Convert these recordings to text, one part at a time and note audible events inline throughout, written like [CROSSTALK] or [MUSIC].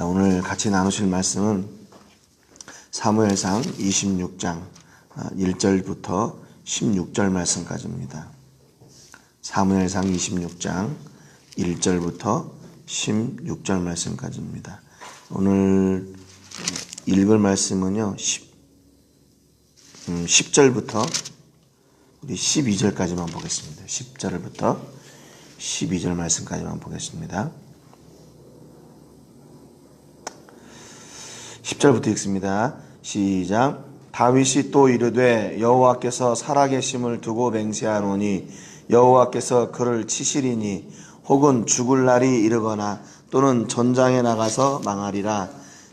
오늘 같이 나누실 말씀은 사무엘상 26장 1절부터 16절 말씀까지입니다. 사무엘상 26장 1절부터 16절 말씀까지입니다. 오늘 읽을 말씀은요, 10, 음, 10절부터 우리 12절까지만 보겠습니다. 10절부터 12절 말씀까지만 보겠습니다. 10절부터 읽습니다. 시작. 다윗이 또 이르되 여호와께서 살아계심을 두고 맹세하노니 여호와께서 그를 치시리니 혹은 죽을 날이 이르거나 또는 전장에 나가서 망하리라.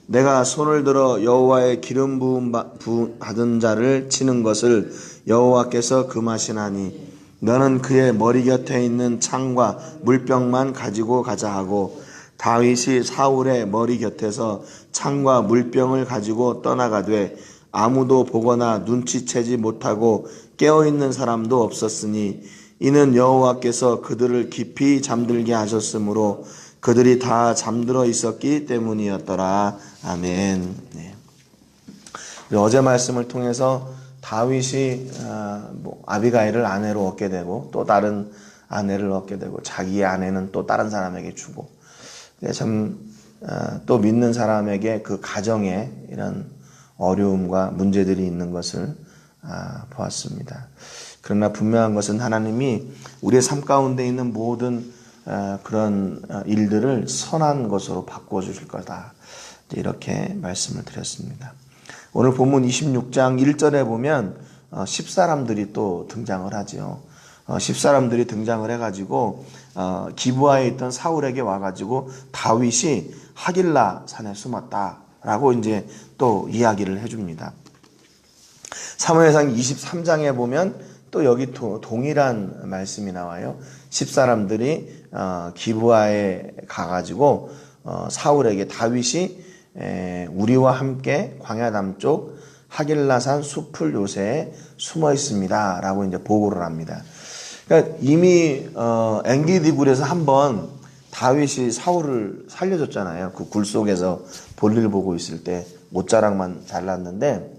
내가 손을 들어 여호와의 기름 부음 받은 자를 치는 것을 여호와께서 금하시나니 너는 그의 머리 곁에 있는 창과 물병만 가지고 가자 하고 다윗이 사울의 머리 곁에서 창과 물병을 가지고 떠나가되 아무도 보거나 눈치채지 못하고 깨어 있는 사람도 없었으니 이는 여호와께서 그들을 깊이 잠들게 하셨으므로 그들이 다 잠들어 있었기 때문이었더라. 아멘. 네. 어제 말씀을 통해서 다윗이 아, 뭐 아비가일을 아내로 얻게 되고 또 다른 아내를 얻게 되고 자기의 아내는 또 다른 사람에게 주고 참또 아, 믿는 사람에게 그 가정에 이런 어려움과 문제들이 있는 것을 아, 보았습니다. 그러나 분명한 것은 하나님이 우리의 삶 가운데 있는 모든 그런 일들을 선한 것으로 바꿔 주실 거다. 이렇게 말씀을 드렸습니다. 오늘 본문 26장 1절에 보면 10사람들이 어, 또 등장을 하 죠. 10사람들이 어, 등장을 해가지고 어, 기부하에 있던 사울에게 와가지고 다윗이 하길라 산에 숨었다라고 이제 또 이야기를 해줍니다. 사무엘상 23장에 보면 또 여기 동일한 말씀이 나와요. 10사람들이 기부하에 가가지고 사울에게 다윗이 우리와 함께 광야 남쪽 하길라산 숲을 요새에 숨어 있습니다. 라고 이제 보고를 합니다. 그러니까 이미 어, 앵기디굴에서 한번 다윗이 사울을 살려줬잖아요. 그 굴 속에서 볼일 보고 있을 때 못자락만 잘랐는데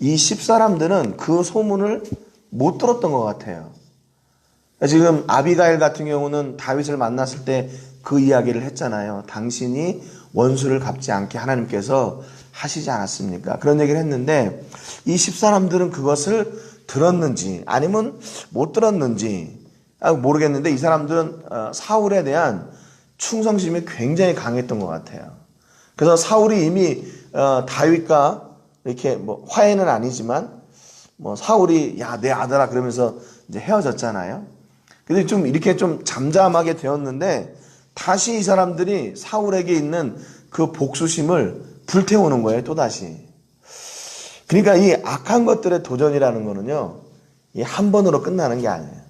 이 십사람들은 그 소문을 못 들었던 것 같아요. 지금 아비가일 같은 경우는 다윗을 만났을 때 그 이야기를 했잖아요. 당신이 원수를 갚지 않게 하나님께서 하시지 않았습니까? 그런 얘기를 했는데 이 십사람들은 그것을 들었는지 아니면 못 들었는지 아, 모르겠는데 이 사람들은 어, 사울에 대한 충성심이 굉장히 강했던 것 같아요. 그래서 사울이 이미 어, 다윗과 이렇게 뭐 화해는 아니지만 뭐 사울이 야 내 아들아 그러면서 이제 헤어졌잖아요. 근데 좀 이렇게 좀 잠잠하게 되었는데 다시 이 사람들이 사울에게 있는 그 복수심을 불태우는 거예요, 또 다시. 그러니까 이 악한 것들의 도전이라는 거는요, 이 한 번으로 끝나는 게 아니에요.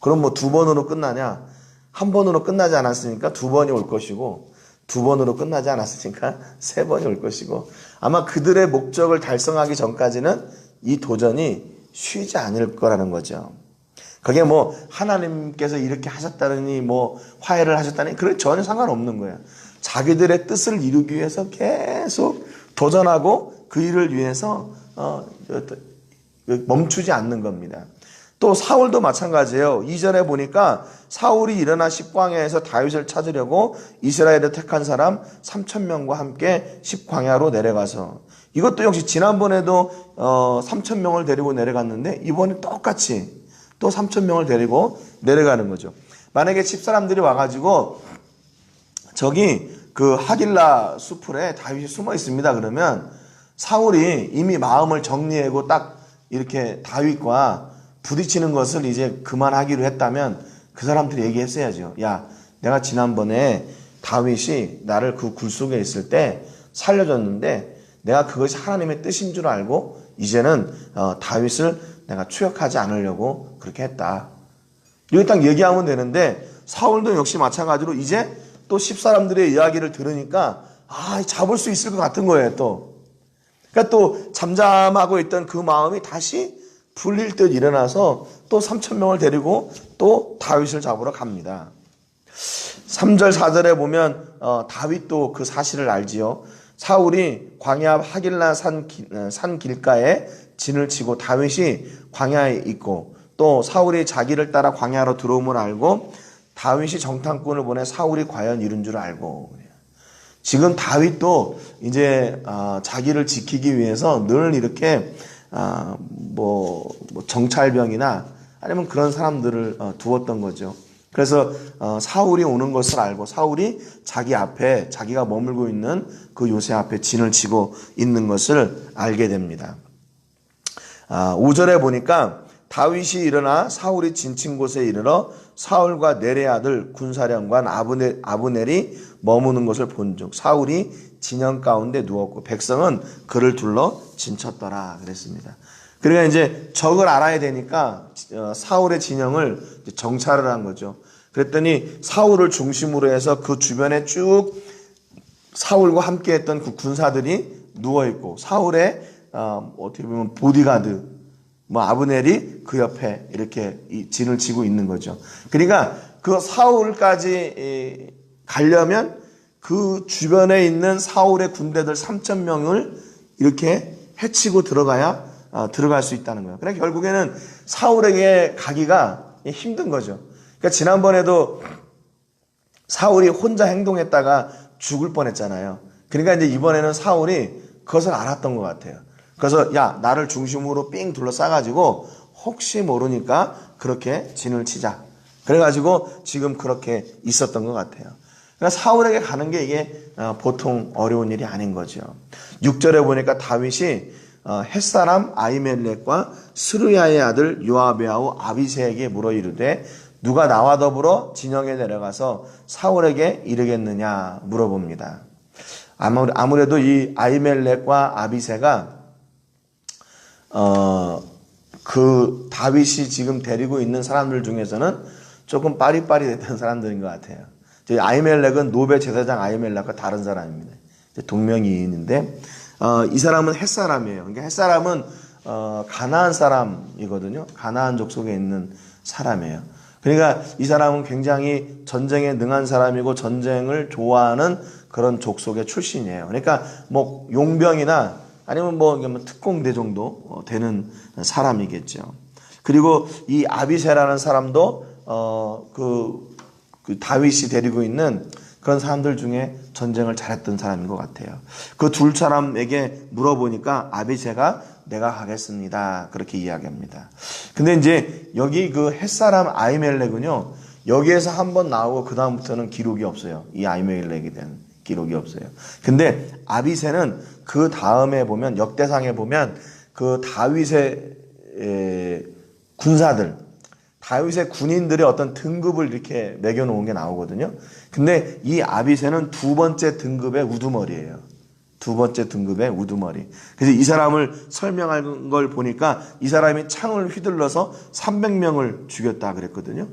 그럼 뭐 두 번으로 끝나냐? 한 번으로 끝나지 않았으니까 두 번이 올 것이고, 두 번으로 끝나지 않았으니까 [LAUGHS] 세 번이 올 것이고, 아마 그들의 목적을 달성하기 전까지는 이 도전이 쉬지 않을 거라는 거죠. 그게 뭐 하나님께서 이렇게 하셨다니 뭐 화해를 하셨다니 그런 전혀 상관없는 거예요. 자기들의 뜻을 이루기 위해서 계속 도전하고 그 일을 위해서 어, 멈추지 않는 겁니다. 또 사울도 마찬가지예요. 이전에 보니까 사울이 일어나 십광야에서 다윗을 찾으려고 이스라엘에 택한 사람 3천 명과 함께 십광야로 내려가서 이것도 역시 지난번에도 어, 3천 명을 데리고 내려갔는데 이번에 똑같이 또 3천 명을 데리고 내려가는 거죠. 만약에 집사람들이 와가지고 저기 그 하길라 수풀에 다윗이 숨어 있습니다. 그러면 사울이 이미 마음을 정리하고 딱 이렇게 다윗과 부딪히는 것을 이제 그만하기로 했다면 그 사람들이 얘기했어야죠. 야, 내가 지난번에 다윗이 나를 그 굴 속에 있을 때 살려줬는데 내가 그것이 하나님의 뜻인 줄 알고 이제는 어, 다윗을 내가 추격하지 않으려고 그렇게 했다. 이렇게 딱 얘기하면 되는데 사울도 역시 마찬가지로 이제 또 십사람들의 이야기를 들으니까 아, 잡을 수 있을 것 같은 거예요, 또. 그러니까 또 잠잠하고 있던 그 마음이 다시 불릴 듯 일어나서 또 3천 명을 데리고 또 다윗을 잡으러 갑니다. 3절 4절에 보면 어, 다윗도 그 사실을 알지요. 사울이 광야 하길라 산, 기- 어, 산 길가에 진을 치고 다윗이 광야에 있고 또 사울이 자기를 따라 광야로 들어옴을 알고 다윗이 정탐꾼을 보내 사울이 과연 이룬 줄 알고 지금 다윗도 이제 아, 자기를 지키기 위해서 늘 이렇게 아, 뭐, 뭐 정찰병이나 아니면 그런 사람들을 어, 두었던 거죠. 그래서 어, 사울이 오는 것을 알고 사울이 자기 앞에 자기가 머물고 있는 그 요새 앞에 진을 치고 있는 것을 알게 됩니다. 아, 5절에 보니까 다윗이 일어나 사울이 진친 곳에 이르러 사울과 내레 아들 군사령관 아브넬, 아브넬이 머무는 것을 본즉 사울이 진영 가운데 누웠고 백성은 그를 둘러 진쳤더라 그랬습니다. 그러니까 이제 적을 알아야 되니까 어, 사울의 진영을 정찰을 한 거죠. 그랬더니 사울을 중심으로 해서 그 주변에 쭉 사울과 함께했던 그 군사들이 누워 있고 사울의 어, 어떻게 보면 보디가드 뭐 아브넬이 그 옆에 이렇게 이 진을 치고 있는 거죠. 그러니까 그 사울까지 이, 가려면 그 주변에 있는 사울의 군대들 3천 명을 이렇게 해치고 들어가야 어, 들어갈 수 있다는 거예요. 그러니까 결국에는 사울에게 가기가 힘든 거죠. 그러니까 지난번에도 사울이 혼자 행동했다가 죽을 뻔했잖아요. 그러니까 이제 이번에는 사울이 그것을 알았던 것 같아요. 그래서 야 나를 중심으로 삥 둘러싸가지고 혹시 모르니까 그렇게 진을 치자. 그래가지고 지금 그렇게 있었던 것 같아요. 그러니까 사울에게 가는 게 이게 어, 보통 어려운 일이 아닌 거죠. 6절에 보니까 다윗이 어, 햇사람 아이멜렉과 스루야의 아들 요아베 아우 아비세에게 물어 이르되 누가 나와 더불어 진영에 내려가서 사울에게 이르겠느냐 물어봅니다. 아무- 아무래도 이 아이멜렉과 아비세가 어, 그 다윗이 지금 데리고 있는 사람들 중에서는 조금 빠릿빠릿했던 사람들인 것 같아요. 아이멜렉은 노베 제사장 아이멜렉과 다른 사람입니다. 동명이인인데 어, 이 사람은 햇사람이에요. 그러니까 햇사람은 어, 가나안 사람이거든요. 가나안 족속에 있는 사람이에요. 그러니까 이 사람은 굉장히 전쟁에 능한 사람이고 전쟁을 좋아하는 그런 족속의 출신이에요. 그러니까 뭐 용병이나 아니면 뭐, 뭐 특공대 정도 어, 되는 사람이겠죠. 그리고 이 아비세라는 사람도 어 그 그 다윗이 데리고 있는 그런 사람들 중에 전쟁을 잘했던 사람인 것 같아요. 그 둘 사람에게 물어보니까 아비세가 내가 가겠습니다. 그렇게 이야기합니다. 근데 이제 여기 그 햇사람 아이멜렉은요, 여기에서 한 번 나오고 그 다음부터는 기록이 없어요. 이 아이멜렉에 대한 기록이 없어요. 근데 아비세는 그 다음에 보면, 역대상에 보면 그 다윗의 에, 군사들, 다윗의 군인들의 어떤 등급을 이렇게 매겨 놓은 게 나오거든요. 근데 이 아비세는 두 번째 등급의 우두머리예요. 두 번째 등급의 우두머리. 그래서 이 사람을 설명한 걸 보니까 이 사람이 창을 휘둘러서 300명을 죽였다 그랬거든요.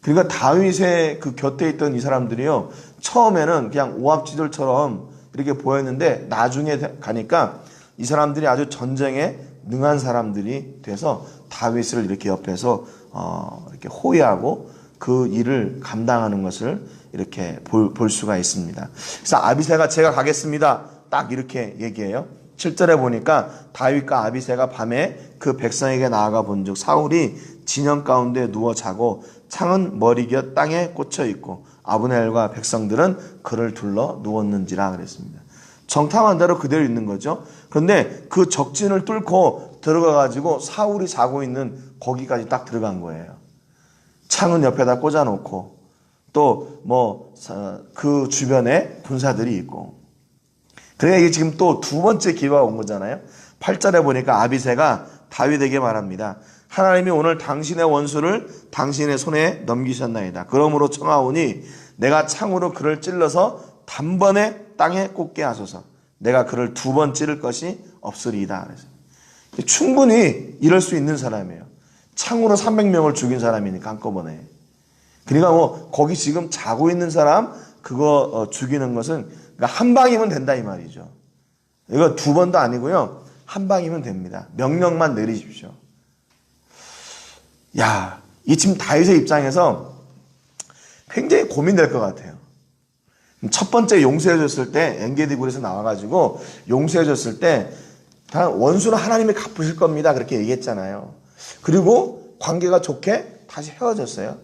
그러니까 다윗의 그 곁에 있던 이 사람들이요. 처음에는 그냥 오합지졸처럼 이렇게 보였는데 나중에 가니까 이 사람들이 아주 전쟁에 능한 사람들이 돼서 다윗을 이렇게 옆에서 어, 이렇게 호위하고 그 일을 감당하는 것을 이렇게 볼, 볼 수가 있습니다. 그래서 아비세가 제가 가겠습니다. 딱 이렇게 얘기해요. 7절에 보니까 다윗과 아비세가 밤에 그 백성에게 나아가 본즉 사울이 진영 가운데 누워 자고 창은 머리 곁 땅에 꽂혀 있고 아브넬과 백성들은 그를 둘러 누웠는지라 그랬습니다. 정탐한 대로 그대로 있는 거죠. 그런데 그 적진을 뚫고 들어가 가지고 사울이 자고 있는 거기까지 딱 들어간 거예요. 창은 옆에다 꽂아 놓고 또 뭐 그 주변에 군사들이 있고 그래 이게 지금 또 두 번째 기회가 온 거잖아요. 8절에 보니까 아비세가 다윗에게 말합니다. 하나님이 오늘 당신의 원수를 당신의 손에 넘기셨나이다. 그러므로 청하오니 내가 창으로 그를 찔러서 단번에 땅에 꽂게 하소서. 내가 그를 두 번 찌를 것이 없으리이다. 충분히 이럴 수 있는 사람이에요. 창으로 300명을 죽인 사람이니까 한꺼번에. 그러니까 뭐 거기 지금 자고 있는 사람 그거 어, 죽이는 것은 그러니까 한 방이면 된다 이 말이죠. 이거 두 번도 아니고요. 한 방이면 됩니다. 명령만 내리십시오. 야, 이 지금 다윗의 입장에서 굉장히 고민될 것 같아요. 첫 번째 용서해줬을 때 엔게디 굴에서 나와가지고 용서해줬을 때다 원수는 하나님이 갚으실 겁니다. 그렇게 얘기했잖아요. 그리고 관계가 좋게 다시 헤어졌어요.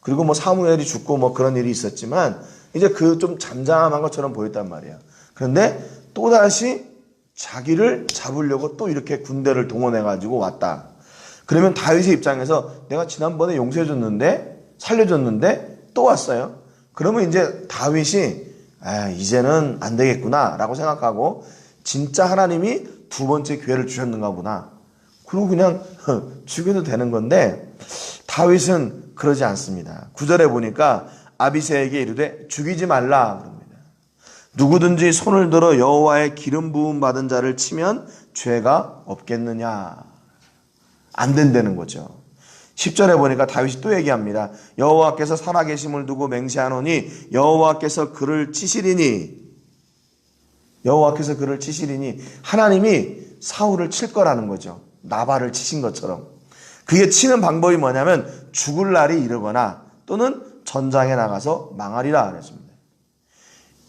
그리고 뭐 사무엘이 죽고 뭐 그런 일이 있었지만 이제 그 좀 잠잠한 것처럼 보였단 말이에요. 그런데 또다시 자기를 잡으려고 또 이렇게 군대를 동원해가지고 왔다. 그러면 다윗의 입장에서 내가 지난번에 용서해줬는데 살려줬는데 또 왔어요. 그러면 이제 다윗이 아, 이제는 안 되겠구나라고 생각하고 진짜 하나님이 두 번째 기회를 주셨는가 보나. 그리고 그냥 [LAUGHS] 죽여도 되는 건데 다윗은 그러지 않습니다. 구절에 보니까 아비세에게 이르되 죽이지 말라 그럽니다. 누구든지 손을 들어 여호와의 기름 부음 받은 자를 치면 죄가 없겠느냐? 안 된다는 거죠. 10절에 보니까 다윗이 또 얘기합니다. 여호와께서 살아계심을 두고 맹세하노니 여호와께서 그를 치시리니 여호와께서 그를 치시리니 하나님이 사울을 칠 거라는 거죠. 나발을 치신 것처럼. 그게 치는 방법이 뭐냐면 죽을 날이 이르거나 또는 전장에 나가서 망하리라 그랬습니다.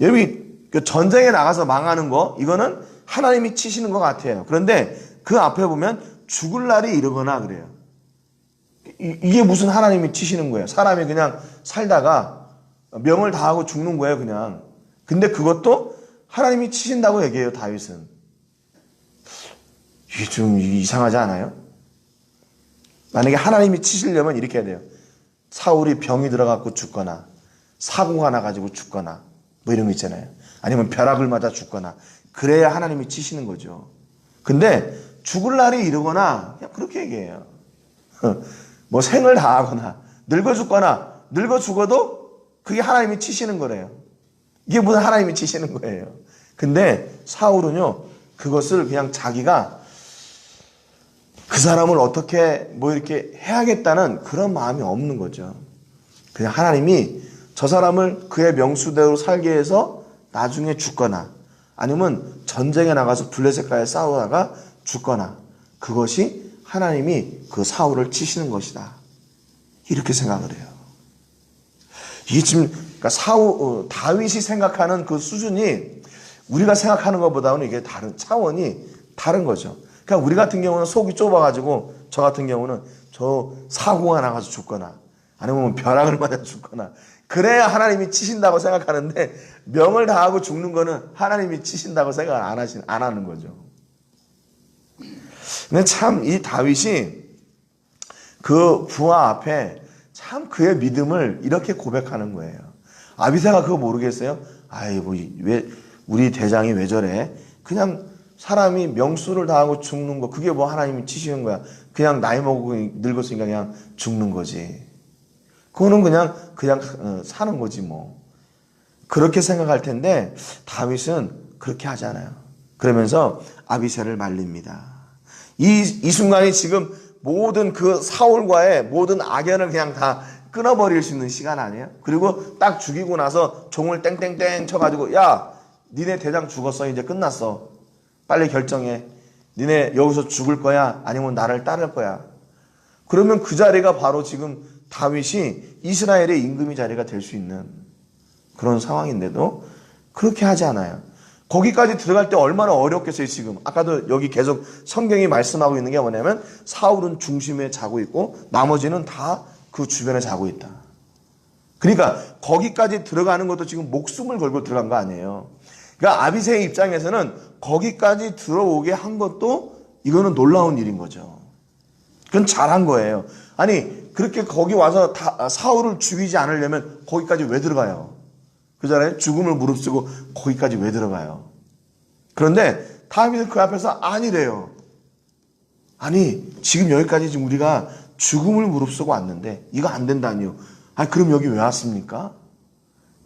여기 그 전쟁에 나가서 망하는 거 이거는 하나님이 치시는 것 같아요. 그런데 그 앞에 보면 죽을 날이 이르거나 그래요. 이- 이게 무슨 하나님이 치시는 거예요? 사람이 그냥 살다가 명을 다하고 죽는 거예요, 그냥. 근데 그것도 하나님이 치신다고 얘기해요, 다윗은. 이게 좀 이상하지 않아요? 만약에 하나님이 치시려면 이렇게 해야 돼요. 사울이 병이 들어갖고 죽거나, 사고가 나가지고 죽거나, 뭐 이런 거 있잖아요. 아니면 벼락을 맞아 죽거나, 그래야 하나님이 치시는 거죠. 근데 죽을 날이 이르거나, 그냥 그렇게 얘기해요. [LAUGHS] 뭐 생을 다하거나, 늙어 죽거나, 늙어 죽어도 그게 하나님이 치시는 거래요. 이게 무슨 하나님이 치시는 거예요. 근데 사울은요, 그것을 그냥 자기가 그 사람을 어떻게 뭐 이렇게 해야겠다는 그런 마음이 없는 거죠. 그냥 하나님이 저 사람을 그의 명수대로 살게 해서 나중에 죽거나 아니면 전쟁에 나가서 블레셋과의 싸우다가 죽거나 그것이 하나님이 그 사울을 치시는 것이다. 이렇게 생각을 해요. 이게 지금 그러니까 사울 어, 다윗이 생각하는 그 수준이 우리가 생각하는 것보다는 이게 다른 차원이 다른 거죠. 그러니까 우리 같은 경우는 속이 좁아가지고 저 같은 경우는 저 사고가 나가서 죽거나 아니면 뭐 벼락을 [LAUGHS] 맞아 죽거나 그래야 하나님이 치신다고 생각하는데 명을 다하고 죽는 거는 하나님이 치신다고 생각 안 하신 안 하는 거죠. 근데 참 이 다윗이 그 부하 앞에 참 그의 믿음을 이렇게 고백하는 거예요. 아비세가 그거 모르겠어요? 아이 뭐왜 우리 대장이 왜 저래? 그냥 사람이 명수를 다하고 죽는 거 그게 뭐 하나님이 치시는 거야. 그냥 나이 먹고 늙었으니까 그냥 죽는 거지. 그거는 그냥 그냥 어, 사는 거지 뭐. 그렇게 생각할 텐데 다윗은 그렇게 하잖아요. 그러면서 아비세를 말립니다. 이, 이 순간이 지금 모든 그 사울과의 모든 악연을 그냥 다 끊어버릴 수 있는 시간 아니에요? 그리고 딱 죽이고 나서 종을 땡땡땡 쳐가지고 야 니네 대장 죽었어. 이제 끝났어. 빨리 결정해. 니네 여기서 죽을 거야? 아니면 나를 따를 거야? 그러면 그 자리가 바로 지금 다윗이 이스라엘의 임금이 자리가 될 수 있는 그런 상황인데도 그렇게 하지 않아요. 거기까지 들어갈 때 얼마나 어렵겠어요, 지금. 아까도 여기 계속 성경이 말씀하고 있는 게 뭐냐면 사울은 중심에 자고 있고 나머지는 다 그 주변에 자고 있다. 그러니까 거기까지 들어가는 것도 지금 목숨을 걸고 들어간 거 아니에요. 그러니까 아비세의 입장에서는 거기까지 들어오게 한 것도 이거는 놀라운 일인 거죠. 그건 잘한 거예요. 아니, 그렇게 거기 와서 다, 사울을 죽이지 않으려면 거기까지 왜 들어가요? 그잖아요? 죽음을 무릅쓰고 거기까지 왜 들어가요? 그런데 다윗은 그 앞에서 아니래요. 아니, 지금 여기까지 지금 우리가 죽음을 무릅쓰고 왔는데 이거 안 된다니요. 아, 그럼 여기 왜 왔습니까?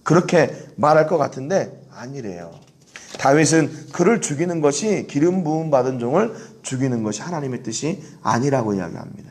그렇게 말할 것 같은데 아니래요. 다윗은 그를 죽이는 것이 기름 부음 받은 종을 죽이는 것이 하나님의 뜻이 아니라고 이야기합니다.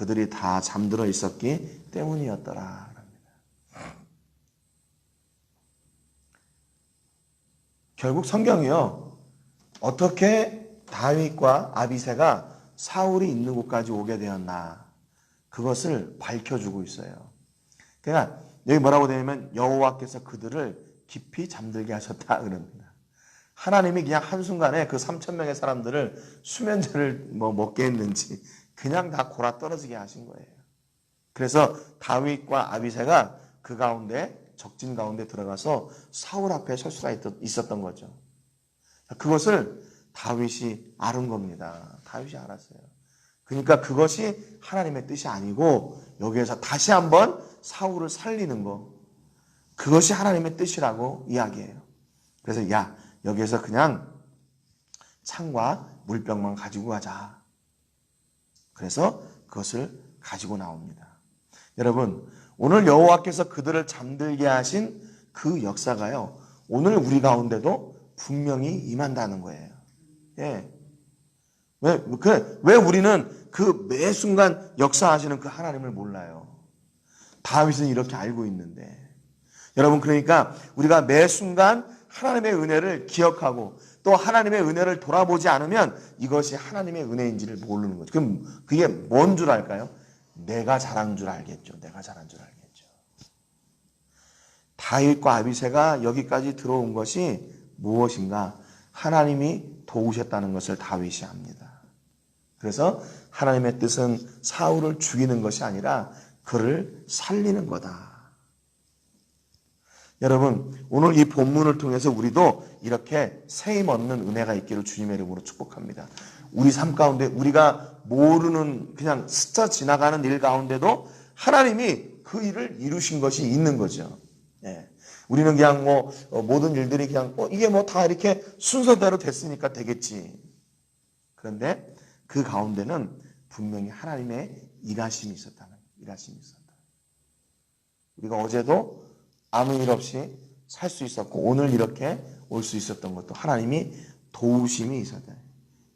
그들이 다 잠들어 있었기 때문이었더라. 결국 성경이요. 어떻게 다윗과 아비세가 사울이 있는 곳까지 오게 되었나 그것을 밝혀주고 있어요. 그러니까 여기 뭐라고 되냐면 여호와께서 그들을 깊이 잠들게 하셨다 그럽니다. 하나님이 그냥 한순간에 그 3천 명의 사람들을 수면제를 뭐 먹게 했는지 그냥 다 골아 떨어지게 하신 거예요. 그래서 다윗과 아비세가 그 가운데 적진 가운데 들어가서 사울 앞에 설 수가 있- 있었던 거죠. 그것을 다윗이 아는 겁니다. 다윗이 알았어요. 그러니까 그것이 하나님의 뜻이 아니고 여기에서 다시 한번 사울을 살리는 거. 그것이 하나님의 뜻이라고 이야기해요. 그래서 야, 여기에서 그냥 창과 물병만 가지고 가자. 그래서 그것을 가지고 나옵니다. 여러분, 오늘 여호와께서 그들을 잠들게 하신 그 역사가요. 오늘 우리 가운데도 분명히 임한다는 거예요. 예. 왜, 그, 왜 우리는 그 매 순간 역사하시는 그 하나님을 몰라요? 다윗은 이렇게 알고 있는데. 여러분, 그러니까 우리가 매 순간 하나님의 은혜를 기억하고 또 하나님의 은혜를 돌아보지 않으면 이것이 하나님의 은혜인지를 모르는 거죠. 그럼 그게 뭔 줄 알까요? 내가 잘한 줄 알겠죠. 내가 잘한 줄 알겠죠. 다윗과 아비세가 여기까지 들어온 것이 무엇인가? 하나님이 도우셨다는 것을 다윗이 압니다. 그래서 하나님의 뜻은 사울을 죽이는 것이 아니라 그를 살리는 거다. 여러분, 오늘 이 본문을 통해서 우리도 이렇게 세임 얻는 은혜가 있기를 주님의 이름으로 축복합니다. 우리 삶 가운데 우리가 모르는 그냥 스쳐 지나가는 일 가운데도 하나님이 그 일을 이루신 것이 있는 거죠. 예. 우리는 그냥 뭐 어, 모든 일들이 그냥 어, 이게 뭐 다 이렇게 순서대로 됐으니까 되겠지. 그런데 그 가운데는 분명히 하나님의 일하심이 있었다는 일하심이 있었다. 우리가 어제도 아무 일 없이 살 수 있었고 오늘 이렇게 올 수 있었던 것도 하나님이 도우심이 있었다.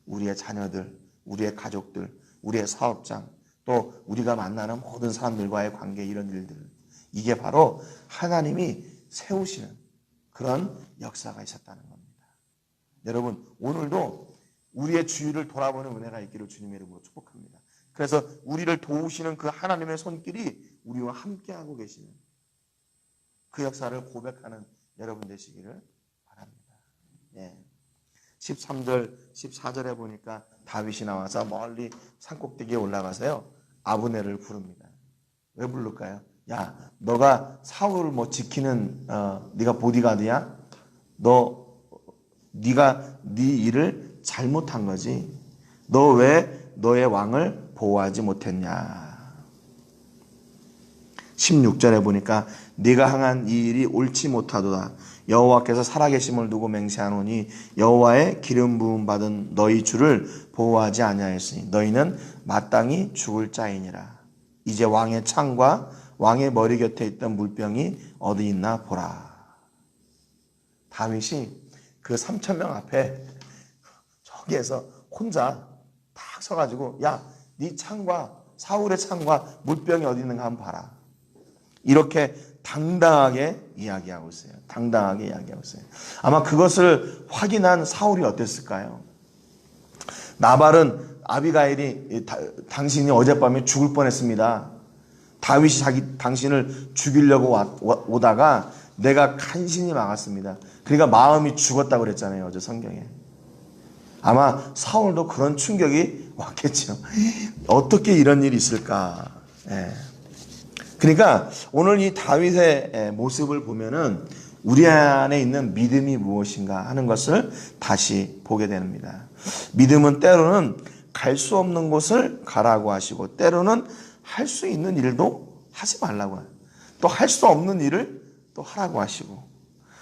우리의 자녀들, 우리의 가족들, 우리의 사업장, 또 우리가 만나는 모든 사람들과의 관계 이런 일들 이게 바로 하나님이 세우시는 그런 역사가 있었다는 겁니다. 여러분 오늘도 우리의 주위를 돌아보는 은혜가 있기를 주님의 이름으로 축복합니다. 그래서 우리를 도우시는 그 하나님의 손길이 우리와 함께하고 계시는 그 역사를 고백하는 여러분 되시기를 바랍니다. 예. 13절, 14절에 보니까 다윗이 나와서 멀리 산꼭대기에 올라가서요. 아브네를 부릅니다. 왜 부를까요? 야, 너가 사울을 뭐 지키는 어, 네가 보디가드야? 너 네가 네 일을 잘못한 거지. 너 왜 너의 왕을 보호하지 못했냐? 16절에 보니까 네가 행한 이 일이 옳지 못하도다. 여호와께서 살아계심을 두고 맹세하노니 여호와의 기름 부음 받은 너희 주를 보호하지 아니하였으니 너희는 마땅히 죽을 자이니라. 이제 왕의 창과 왕의 머리 곁에 있던 물병이 어디 있나 보라. 다윗이 그 3천 명 앞에 저기에서 혼자 탁 서가지고 야, 네 창과 사울의 창과 물병이 어디 있는가 한번 봐라. 이렇게 당당하게 이야기하고 있어요. 당당하게 이야기하고 있어요. 아마 그것을 확인한 사울이 어땠을까요? 나발은 아비가일이 다- 당신이 어젯밤에 죽을 뻔했습니다. 다윗이 자기 당신을 죽이려고 오다가 내가 간신히 막았습니다. 그러니까 마음이 죽었다고 그랬잖아요. 어제 성경에. 아마 사울도 그런 충격이 왔겠죠. [GASPS] 어떻게 이런 일이 있을까? 예. 그러니까 오늘 이 다윗의 모습을 보면은 우리 안에 있는 믿음이 무엇인가 하는 것을 다시 보게 됩니다. 믿음은 때로는 갈 수 없는 곳을 가라고 하시고 때로는 할 수 있는 일도 하지 말라고 해요. 또할 수 없는 일을 또 하라고 하시고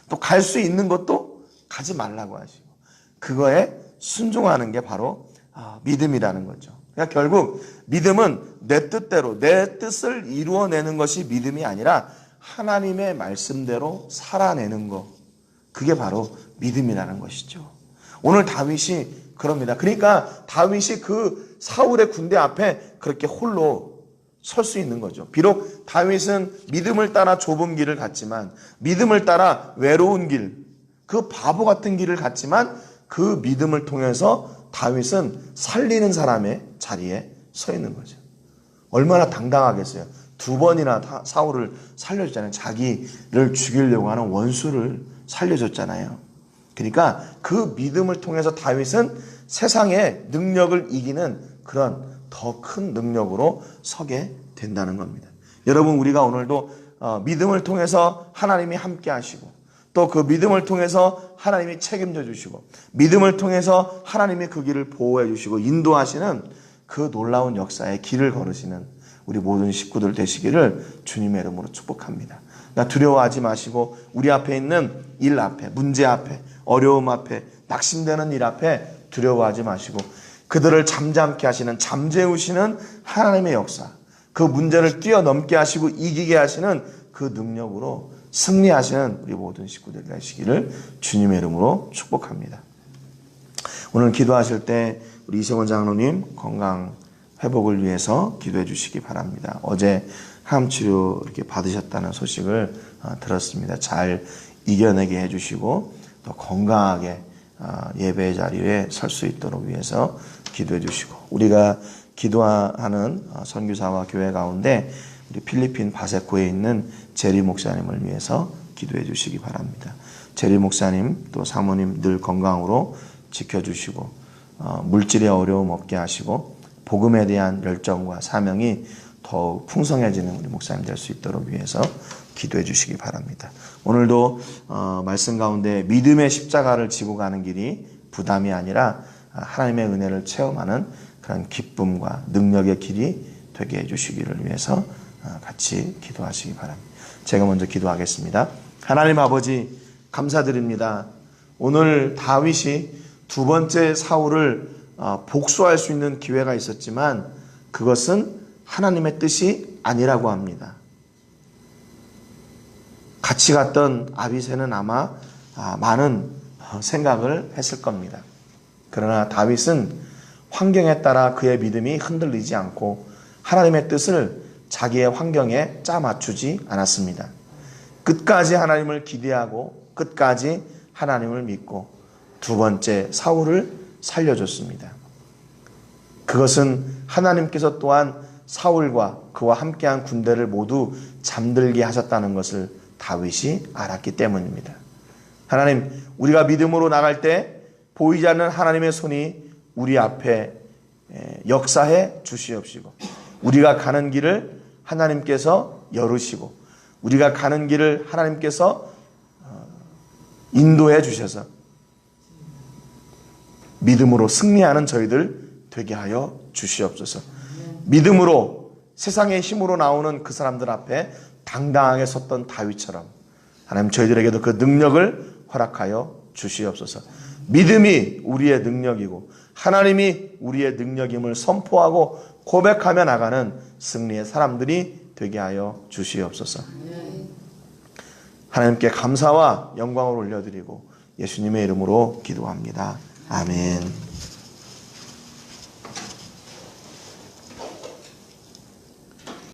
또 갈 수 있는 것도 가지 말라고 하시고 그거에 순종하는 게 바로 아, 믿음이라는 거죠. 그러니까 결국 믿음은 내 뜻대로 내 뜻을 이루어내는 것이 믿음이 아니라 하나님의 말씀대로 살아내는 것. 그게 바로 믿음이라는 것이죠. 오늘 다윗이 그럽니다. 그러니까 다윗이 그 사울의 군대 앞에 그렇게 홀로 설 수 있는 거죠. 비록 다윗은 믿음을 따라 좁은 길을 갔지만 믿음을 따라 외로운 길, 그 바보 같은 길을 갔지만 그 믿음을 통해서 다윗은 살리는 사람의 자리에 서 있는 거죠. 얼마나 당당하겠어요. 두 번이나 다- 사울을 살려줬잖아요. 자기를 죽이려고 하는 원수를 살려줬잖아요. 그러니까 그 믿음을 통해서 다윗은 세상의 능력을 이기는 그런 더 큰 능력으로 서게 된다는 겁니다. 여러분 우리가 오늘도 어, 믿음을 통해서 하나님이 함께 하시고 또 그 믿음을 통해서 하나님이 책임져 주시고 믿음을 통해서 하나님이 그 길을 보호해 주시고 인도하시는 그 놀라운 역사의 길을 걸으시는 우리 모든 식구들 되시기를 주님의 이름으로 축복합니다. 나 두려워하지 마시고 우리 앞에 있는 일 앞에 문제 앞에 어려움 앞에 낙심되는 일 앞에 두려워하지 마시고 그들을 잠잠케 하시는 잠재우시는 하나님의 역사 그 문제를 뛰어넘게 하시고 이기게 하시는 그 능력으로 승리하시는 우리 모든 식구들 되시기를 주님의 이름으로 축복합니다. 오늘 기도하실 때 우리 이세원 장로님 건강 회복을 위해서 기도해 주시기 바랍니다. 어제 항암 치료 이렇게 받으셨다는 소식을 어, 들었습니다. 잘 이겨내게 해주시고 또 건강하게 어, 예배 자리에 설 수 있도록 위해서 기도해 주시고 우리가 기도하는 어, 선교사와 교회 가운데 우리 필리핀 바세코에 있는 제리 목사님을 위해서 기도해 주시기 바랍니다. 제리 목사님 또 사모님 늘 건강으로 지켜주시고 어, 물질의 어려움 없게 하시고 복음에 대한 열정과 사명이 더욱 풍성해지는 우리 목사님 될 수 있도록 위해서 기도해 주시기 바랍니다. 오늘도 어, 말씀 가운데 믿음의 십자가를 지고 가는 길이 부담이 아니라 하나님의 은혜를 체험하는 그런 기쁨과 능력의 길이 되게 해주시기를 위해서 어, 같이 기도하시기 바랍니다. 제가 먼저 기도하겠습니다. 하나님 아버지 감사드립니다. 오늘 다윗이 두 번째 사울을 어, 복수할 수 있는 기회가 있었지만 그것은 하나님의 뜻이 아니라고 합니다. 같이 갔던 아비새는 아마 아, 많은 어, 생각을 했을 겁니다. 그러나 다윗은 환경에 따라 그의 믿음이 흔들리지 않고 하나님의 뜻을 자기의 환경에 짜 맞추지 않았습니다. 끝까지 하나님을 기대하고 끝까지 하나님을 믿고 두 번째 사울을 살려줬습니다. 그것은 하나님께서 또한 사울과 그와 함께한 군대를 모두 잠들게 하셨다는 것을 다윗이 알았기 때문입니다. 하나님, 우리가 믿음으로 나갈 때 보이지 않는 하나님의 손이 우리 앞에 역사해 주시옵시고, 우리가 가는 길을 하나님께서 열으시고, 우리가 가는 길을 하나님께서 어, 인도해 주셔서 믿음으로 승리하는 저희들 되게 하여 주시옵소서. 믿음으로 세상의 힘으로 나오는 그 사람들 앞에 당당하게 섰던 다윗처럼 하나님 저희들에게도 그 능력을 허락하여 주시옵소서. 믿음이 우리의 능력이고 하나님이 우리의 능력임을 선포하고 고백하며 나가는 승리의 사람들이 되게 하여 주시옵소서. 하나님께 감사와 영광을 올려드리고 예수님의 이름으로 기도합니다. 아멘.